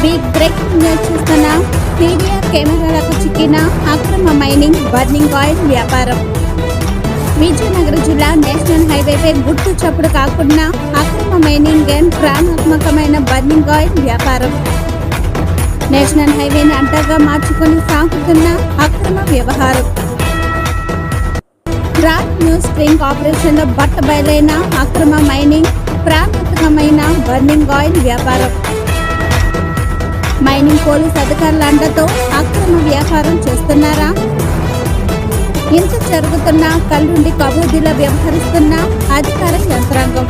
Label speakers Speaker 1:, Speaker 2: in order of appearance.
Speaker 1: Breaking news చూస్తున్న media కెమెరాలకు చిక్కిన అక్రమ మైనింగ్ బర్నింగ్ ఆయిల్ వ్యాపారం. విజయనగరం జిల్లా నేషనల్ హైవేపై గుర్తు చప్పుడు కాకుండా అక్రమ మైనింగ్ అండ్ ప్రాణాత్మకమైన బర్నింగ్ ఆయిల్ వ్యాపారం. నేషనల్ హైవేని అంటగా మార్చుకొని సాగుతున్న అక్రమ వ్యవహారం. రాక్ న్యూస్ స్ట్రింగ్ ఆపరేషన్లో బట్ట బయలైన అక్రమ మైనింగ్ ప్రాణాత్మకమైన బర్నింగ్ ఆయిల్ వ్యాపారం. మైనింగ్ పోలీస్ అధికారుల అండతో అక్రమ వ్యాపారం చేస్తున్నారా? ఇంత జరుగుతున్న కల్లుండి కబూదీలో వ్యవహరిస్తున్న అధికార యంత్రాంగం.